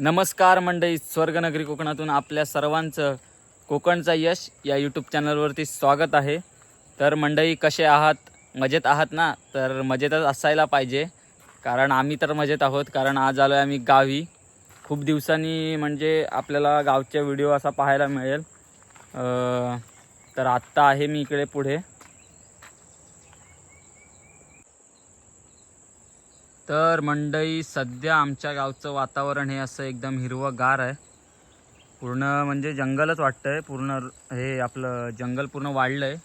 नमस्कार मंडळी स्वर्गनगरी कोकणातून आपल्या सर्वांचं कोकणचा यश या यूट्यूब चॅनलवरती स्वागत आहे. तर मंडळी कसे आहात? मजेत आहात ना? तर मजेतच असायला पाहिजे. कारण आम्ही तर मजेत आहोत कारण आज आलो आहे आम्ही गावी. खूप दिवसांनी म्हणजे आपल्याला गावचे व्हिडिओ असा पाहायला मिळेल. तर आत्ता आहे मी इकडे पुढे. तर मंडई सध्या आमच्या गावचं वातावरण हे असं एकदम हिरवंगार आहे. पूर्ण म्हणजे जंगलच वाटतंय. पूर्ण हे आपलं जंगल पूर्ण वाढलं आहे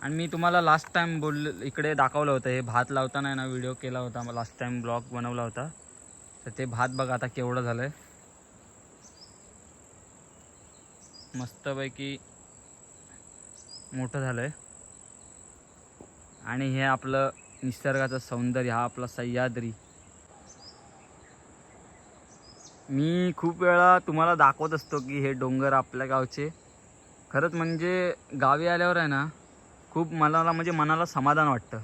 आणि मी तुम्हाला लास्ट टाइम बोल इकडे दाखवलं होतं. हे भात लावताना ना व्हिडिओ केला होता. लास्ट टाइम ब्लॉग बनवला होता. तर ते भात बघा आता केवढं झालं आहे मस्तपैकी मोठं झालं आहे आणि हे आपलं निसर्गाचं सौंदर्य हा आपला सह्याद्री. मी खूप वेळा तुम्हाला दाखवत असतो की हे डोंगर आपल्या गावचे. खरंच म्हणजे गावी आल्यावर आहे ना खूप मनाला म्हणजे मनाला समाधान वाटतं.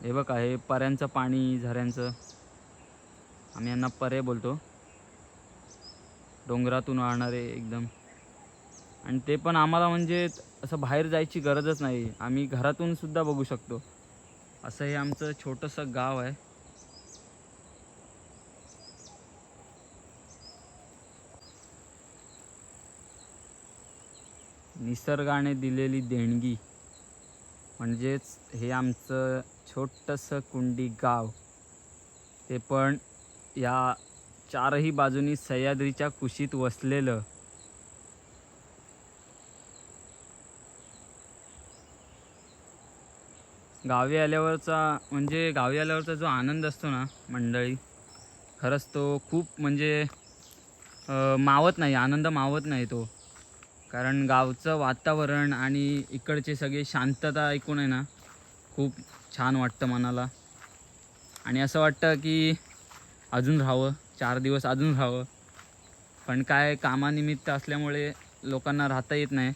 हे बघा हे पऱ्यांचं पाणी झऱ्यांचं. आम्ही यांना परे बोलतो. डोंगरातून वाहणारे एकदम. आणि ते पण आम्हाला म्हणजे असं बाहेर जायची गरजच नाही. आम्ही घरातून सुद्धा बघू शकतो. असं हे आमचं छोटंसं गाव आहे. निसर्गाने दिलेली देणगी. म्हणजेच हे आमचं छोटंसं कुंडी गाव. ते पण या चारही बाजूनी सह्याद्रीच्या कुशीत वसलेलं. गावी आल्यावरचा म्हणजे गावी आल्यावरचा जो आनंद असतो ना मंडळी खरंच तो खूप म्हणजे मावत नाही आनंद मावत नाही तो. कारण गावचं वातावरण आणि इकडचे सगळे शांतता ऐकून आहे ना खूप छान वाटतं मनाला. आणि असं वाटतं की अजून राहावं चार दिवस अजून राहावं. पण काय कामानिमित्त असल्यामुळे लोकांना राहता येत नाही.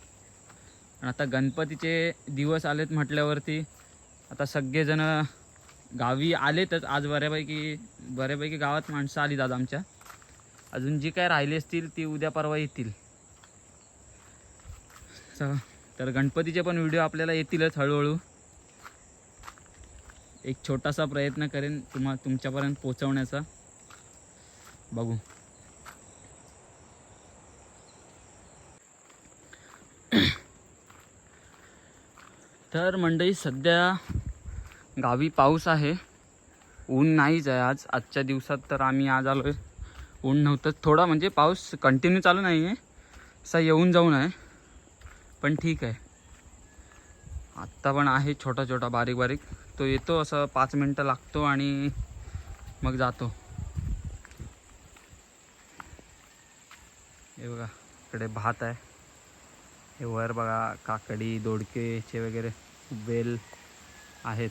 पण आता गणपतीचे दिवस आलेत म्हटल्यावरती आता सगळेजण गावी आलेतच. आज बऱ्यापैकी बऱ्यापैकी गावात माणसं आली आज आमच्या. अजून जी काय राहिली असतील ती उद्या परवा येतील. तर गणपतीचे पण व्हिडिओ आपल्याला येतीलच हळूहळू. एक छोटासा प्रयत्न करेन तुम्हा तुमच्यापर्यंत पोचवण्याचा बघू. तर मंडळी सध्या गावी पाऊस आहे. ऊन नाहीच आहे आज. आजच्या दिवसात तर आम्ही आज आलो आहे ऊन नव्हतं. थोडा म्हणजे पाऊस कंटिन्यू चालू नाही आहे असा येऊन जाऊन आहे. पण ठीक आहे. आत्ता पण आहे छोटा छोटा बारीक बारीक. तो येतो असं पाच मिनटं लागतो आणि मग जातो. हे बघा इकडे भात आहे. हे वर बघा काकडी दोडकेचे वगैरे वेल आहेत.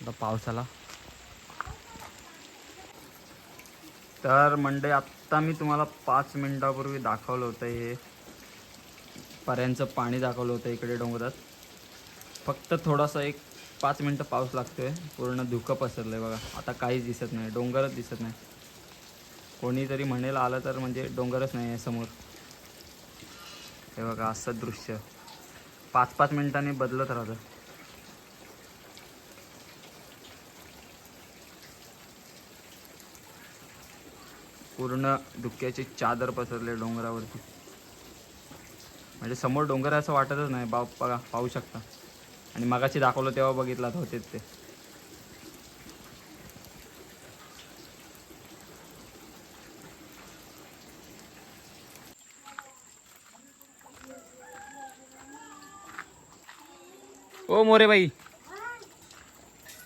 आता पावसाला. तर मंडे आत्ता मी तुम्हाला पाच मिनिटापूर्वी दाखवलं होतं हे. पर्यांचं पाणी दाखवलं होतं इकडे डोंगरात. फक्त थोडासा एक पाच मिनटं पाऊस लागतोय. पूर्ण धुकं पसरलं आहे बघा. आता काहीच दिसत नाही. डोंगरच दिसत नाही. कोणीतरी म्हणेल आलं तर म्हणजे डोंगरच नाही आहे समोर. हे बघा असं दृश्य. पाच पाच मिनिटांनी बदलत राहतं. पूर्ण धुक्याची चादर पसरले डोंगरावरती. म्हणजे समोर डोंगर असं वाटतच नाही. बा बघा पाहू शकता. आणि मगाशी दाखवलं तेव्हा बघितलं होते ते. ओ मोरे बाई.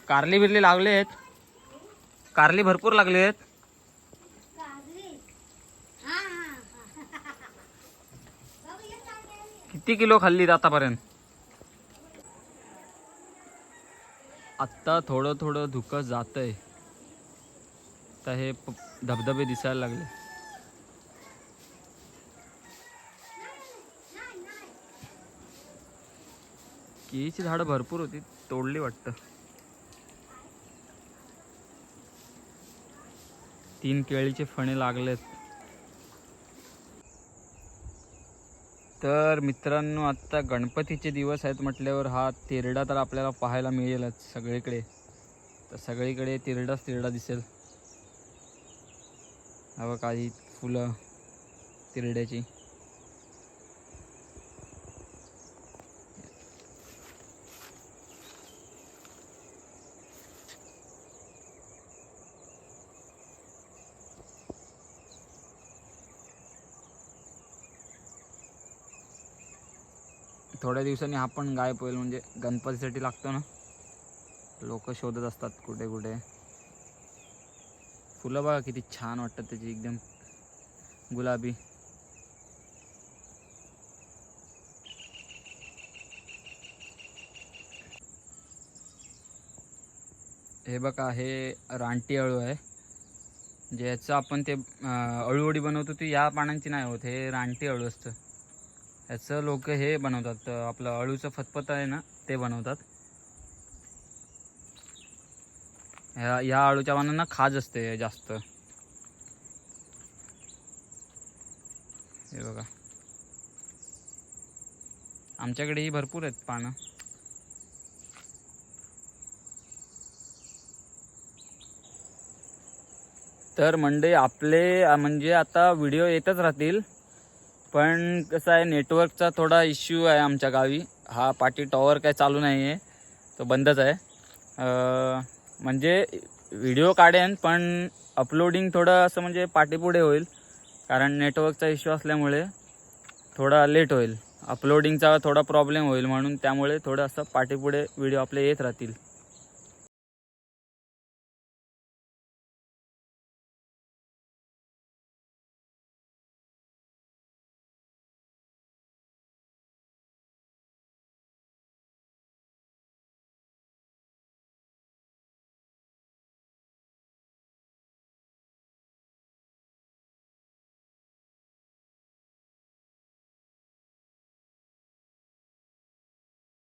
कारली बिरली लागले आहेत. कारली भरपूर लागले आहेत. किती किलो खाल्लीत आतापर्यंत? आत्ता थोडं थोडं धुकं जातंय. तर हे धबधबे दिसायला लागले. केळीची झाडं भरपूर होती तोडली वाटतं. तीन केळीचे फणे लागलेत. तर मित्रांनो आत्ता गणपतीचे दिवस आहेत म्हटल्यावर हा तिरडा तर आपल्याला पाहायला मिळेलच सगळीकडे. तर सगळीकडे तिरडाच तिरडा दिसेल. हवं काही फुलं तिरड्याची? थोड्या दिवसांनी हा पण गायब होईल म्हणजे गणपतीसाठी लागतो ना. लोक शोधत असतात कुठे कुठे. फुलं बघा किती छान वाटतात त्याची एकदम गुलाबी. हे बघा हे रानटी अळू आहे. ज्याचं आपण ते अळूवडी बनवतो ती या पानांची नाही होत हे रानटी अळू असतं. याचं लोक हे बनवतात आपलं अळूचं फतफत आहे ना ते बनवतात. ह्या या अळूच्या पानांना खाज असते जास्त. हे बघा. आमच्याकडेही भरपूर आहेत पानं. तर मंडळी आपले म्हणजे आता व्हिडिओ येतच राहतील. पण कसं आहे नेटवर्कचा थोडा इश्यू आहे आमच्या गावी. हा पाटी टॉवर काय चालू नाही आहे तो बंदच आहे. म्हणजे व्हिडिओ काढेन पण अपलोडिंग थोडं असं म्हणजे पाठीपुढे होईल. कारण नेटवर्कचा इश्यू असल्यामुळे थोडा लेट होईल. अपलोडिंगचा थोडा प्रॉब्लेम होईल म्हणून त्यामुळे थोडं असं पाठीपुढे व्हिडिओ आपले येत राहतील.